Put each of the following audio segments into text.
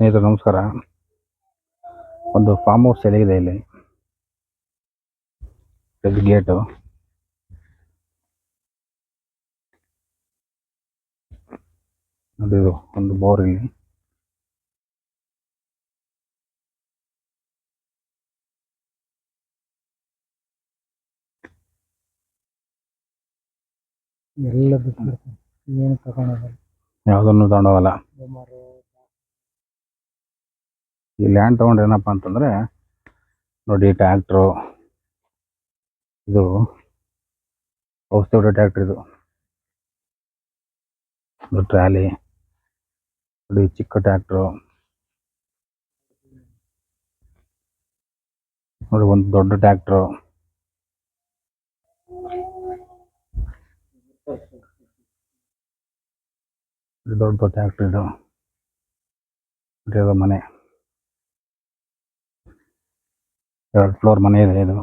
ಸ್ನೇಹಿತರು ನಮಸ್ಕಾರ. ಒಂದು ಫಾರ್ಮ್ ಹೌಸ್ ಇದೆ ಇಲ್ಲಿ. ಇದು ಗೇಟು ನೋಡಿ ಇದು ಒಂದು ಬೋರ್ ಇಲ್ಲಿ. ಎಲ್ಲ ಬಿಟ್ಬಿಡ್ತಾರೆ ಏನು ತಗೊಳೋದಲ್ಲ ಯಾವುದನ್ನು ತಗೊಂಡೋಗಲ್ಲ. ಈ ಲ್ಯಾಂಡ್ ತೊಗೊಂಡ್ರೆ ಏನಪ್ಪ ಅಂತಂದರೆ, ನೋಡಿ ಟ್ಯಾಕ್ಟ್ರು ಇದು ಔಷಧಿ ಹೊಡೆ ಟ್ಯಾಕ್ಟ್ರ್ ಇದು. ಟ್ರಾಲಿ, ನೋಡಿ ಚಿಕ್ಕ ಟ್ಯಾಕ್ಟ್ರು ನೋಡಿ ಒಂದು ದೊಡ್ಡ ಟ್ಯಾಕ್ಟ್ರು ದೊಡ್ಡ ದೊಡ್ಡ ಟ್ಯಾಕ್ಟ್ರ್ ಇದು. ಮನೆ. ಎರಡು ಫ್ಲೋರ್ ಮನೆ ಇದೆ ಇದು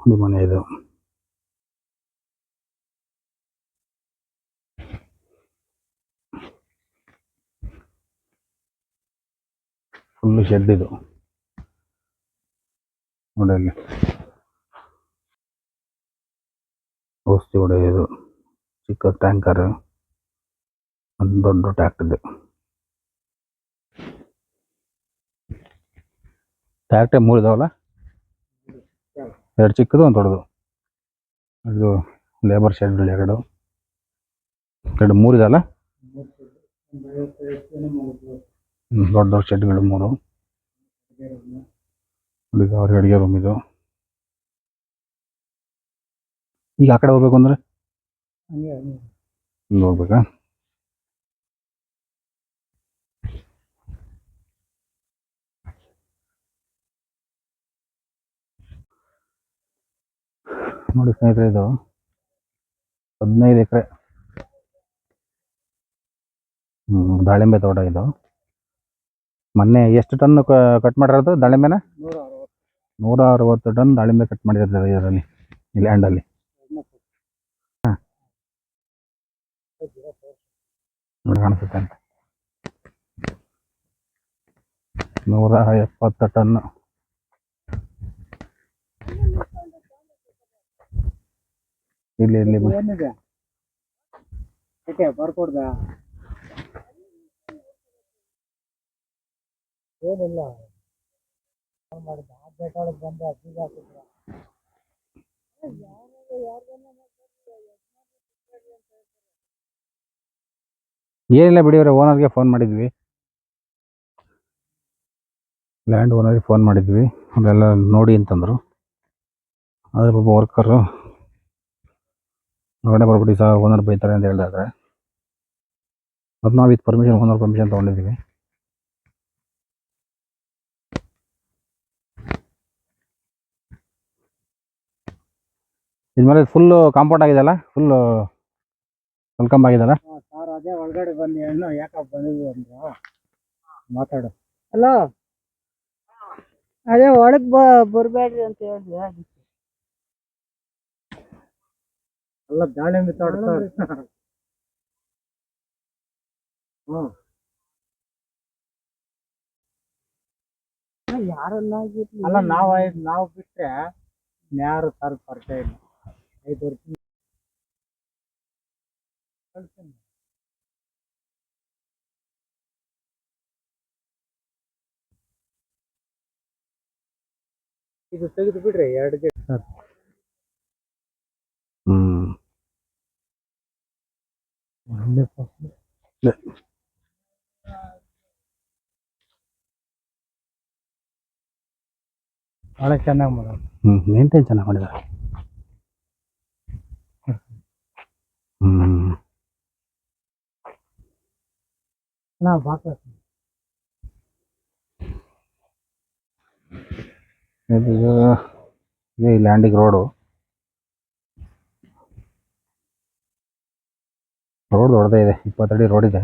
ಇದು ಮನೆ ಇದು ಫುಲ್ ಶೆಡ್ ಇದು ನೋಡಿ ಔಷಧಿ ಹೊಡೆಯೋದು ಚಿಕ್ಕ ಟ್ಯಾಂಕರ್ ಒಂದು ದೊಡ್ಡ ಟ್ಯಾಕ್ಟರ್ ಇದೆ ಟ್ಯಾಕ್ಟರ್ ಮೂರು ಇದಾವಲ್ಲ? ಎರಡು ಚಿಕ್ಕದು, ಒಂದು ದೊಡ್ಡದು. ಇದು ಲೇಬರ್ ಶೆಡ್ ಎರಡು. ಎರಡು ಮೂರು ಇದಾವಲ್ಲ ದೊಡ್ಡ ದೊಡ್ಡ ಶೆಡ್ಗಳು ಮೂರು. ಇದು ಅವ್ರಿಗೆ ಅಡುಗೆ ರೂಮ್ ಇದು. ಈಗ ಆ ಕಡೆ ಹೋಗ್ಬೇಕು ಅಂದ್ರೆ? ಹಂಗೆ. ಹಂಗೆ ಹಿಂಗೆ ಹೋಗ್ಬೇಕಾ? ನೋಡಿ ಸ್ನೇಹಿತರೆ ಇದು ಹದಿನೈದು ಎಕರೆ. ದಾಳಿಂಬೆ ತೋಟ ಇದು. ಮೊನ್ನೆ ಎಷ್ಟು ಟನ್ ಕಟ್ ಮಾಡಿರೋದು ದಾಳಿಂಬೆನ? ನೂರ ಅರವತ್ತು ಟನ್ ದಾಳಿಂಬೆ ಕಟ್ ಮಾಡಿದ್ದಾರೆ ಇದರಲ್ಲಿ, ಈ ಲ್ಯಾಂಡಲ್ಲಿ ಕಾಣಿಸುತ್ತೆ ಅಂತ. ನೂರ ಎಪ್ಪತ್ತು ಟನ್. ಇಲ್ಲಿ ಇಲ್ಲಿ ಬರ್ಕೊಡ್ದ? ಏನಿಲ್ಲ. ಮಾಡಿದ್ದ? ಆ ಬಂದು ಹಾಕಿದ್ರ. ಏನಿಲ್ಲ ಬಿಡಿ ಅವರೇ ಓನರ್ಗೆ ಫೋನ್ ಮಾಡಿದ್ವಿ. ಲ್ಯಾಂಡ್ ಓನರ್ಗೆ ಫೋನ್ ಮಾಡಿದ್ವಿ. ಅವರೆಲ್ಲ ನೋಡಿ ಅಂತಂದರು. ಆದರೆ ಒಬ್ಬ ವರ್ಕರು ಹೊರಗಡೆ ಬರ್ಬಿಟ್ಟು ಸಹ ಓನರ್ ಬೈತಾರೆ ಅಂತ ಹೇಳಿದ್ರೆ ಅದು ನಾವು ಇದು ಪರ್ಮಿಷನ್ ಓನರ್ ಪರ್ಮಿಷನ್ ತೊಗೊಂಡಿದ್ದೀವಿ ಇದ್ಮೇಲೆ ಫುಲ್ಲು ಕಾಂಪೌಂಡ್ ಆಗಿದೆಯಲ್ಲ ಫುಲ್ಲು ವೆಲ್ಕಮ್ ಆಗಿದೆಯಲ್ಲ? ಸರ್ ಅದೇ ಒಳಗಡೆ ಬನ್ನಿ ಹೆಣ್ಣು ಯಾಕಪ್ಪ ಬಂದಿದ್ವಿ ಅಂದ್ರೆ ಮಾತಾಡು. ಹಲೋ ಅದೇ ಒಳಗ್ ಬ ಬರ್ಬೇಡ್ರಿ ಅಂತ ಹೇಳಿದ್ವಿ ಅದಕ್ಕೆ ಅಲ್ಲ ದಾಳಿಂಬೆ ತೋಟ ಹ್ಮ್ ಹ್ಞೂ ಅಲ್ಲ ನಾವು ನಾವ್ ನಾವು ಬಿಟ್ರೆ ಯಾರು ಸರ್ ಪರಿಚಯ ಇಲ್ಲ. ಐದು ವರ್ಷ ಕಳ್ಸ್ತೀನಿ. ಇದು ತೆಗೆದು ಬಿಡ್ರಿ ಎರಡು ಗೇಟ್. ಭಾಳ ಚೆನ್ನಾಗಿ ಮಾಡೋದು ಹ್ಞೂ ಮೇಂಟೈನ್ ಚೆನ್ನಾಗಿ ಮಾಡಿದ್ದಾರೆ ಹ್ಞೂ ನಾ ಬಾಕ ಇದು ರೋಡು. ರೋಡ್ ದೊಡ್ಡದೇ ಇದೆ ಇಪ್ಪತ್ತಡಿ ರೋಡ್ ಇದೆ.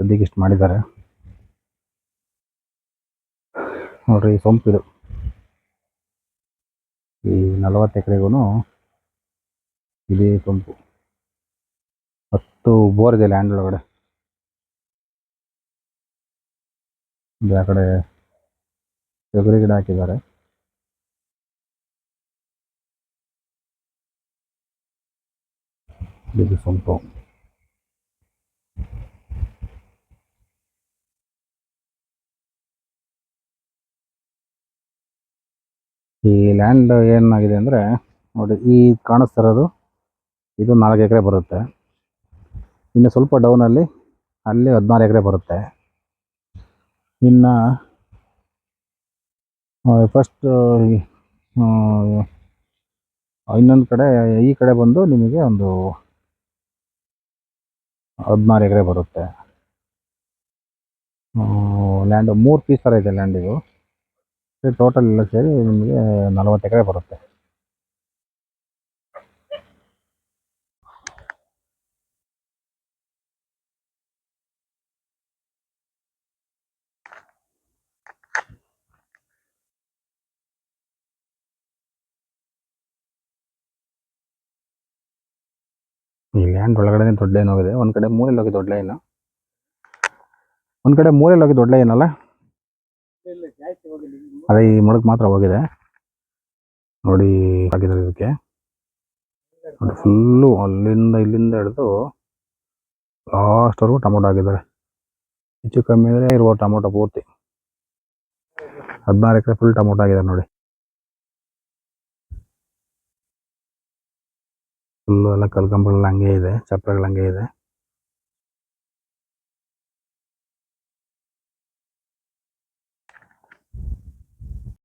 ಸದ್ಯಕ್ಕೆ ಇಷ್ಟು ಮಾಡಿದ್ದಾರೆ. ನೋಡ್ರಿ ಸೊಂಪಿದು ಈ ನಲವತ್ತು ಎಕರೆಗೂ ಇದೇ ಸೊಂಪು. ಹತ್ತು ಬೋರ್ ಇದೆ ಲ್ಯಾಂಡ್ ಒಳಗಡೆ. ಇದು ಆ ಕಡೆ ತೊಗರಿ ಗಿಡ ಹಾಕಿದ್ದಾರೆ. ಇದು ಸೊಂಪು ಈ ಲ್ಯಾಂಡ್ ಏನಾಗಿದೆ ಅಂದರೆ, ನೋಡಿ ಈ ಕಾಣಿಸ್ತಿರೋದು ಇದು ನಾಲ್ಕು ಎಕರೆ ಬರುತ್ತೆ. ಇನ್ನು ಸ್ವಲ್ಪ ಡೌನಲ್ಲಿ ಅಲ್ಲಿ ಹದಿನಾರು ಎಕರೆ ಬರುತ್ತೆ. ಇನ್ನು ಫಸ್ಟ್ ಇನ್ನೊಂದು ಕಡೆ, ಈ ಕಡೆ ಬಂದು ನಿಮಗೆ ಒಂದು ಹದಿನಾರು ಎಕರೆ ಬರುತ್ತೆ. ಲ್ಯಾಂಡು ಮೂರು ಪೀಸ್ ಥರ ಇದೆ ಲ್ಯಾಂಡ್ ಇದು. ಟೋಟಲ್ ಎಲ್ಲ ಸೇರಿ ನಿಮಗೆ ನಲವತ್ತು ಎಕರೆ ಬರುತ್ತೆ. ಈ ಲ್ಯಾಂಡ್ ಒಳಗಡೆ ದೊಡ್ಡ ಲೈನ್ ಹೋಗಿದೆ. ಒಂದು ಕಡೆ ಮೂಲೆಯಲ್ಲಿ ಹೋಗಿ ದೊಡ್ಡ ಲೈನ್ ಒಂದು ಕಡೆ ಮೂಲೆಯಲ್ಲಿ ಹೋಗಿ ದೊಡ್ಡ ಲೈನ್ ಅಲ್ಲ? ಅದೇ ಈ ಮೊಳಕ್ ಮಾತ್ರ ಹೋಗಿದೆ. ನೋಡಿ ಹಾಕಿದ್ದಾರೆ ಇದಕ್ಕೆ. ನೋಡಿ ಫುಲ್ಲು ಅಲ್ಲಿಂದ ಇಲ್ಲಿಂದ ಹಿಡಿದು ಲಾಸ್ಟ್ವರೆಗೂ ಟೊಮೊಟೊ ಹಾಕಿದ್ದಾರೆ. ಹೆಚ್ಚು ಕಮ್ಮಿ ಅಂದರೆ ಇರುವ ಟೊಮೊಟೊ ಪೂರ್ತಿ. ಹದಿನಾರು ಎಕರೆ ಫುಲ್ ಟೊಮೊಟೊ ಆಗಿದೆ ನೋಡಿ. ಫುಲ್ಲು ಎಲ್ಲ ಕಲ್ಕಂಬಗಳೆಲ್ಲ ಹಂಗೆ ಇದೆ ಚಪ್ರಗಳು ಹಂಗೆ ಇದೆ.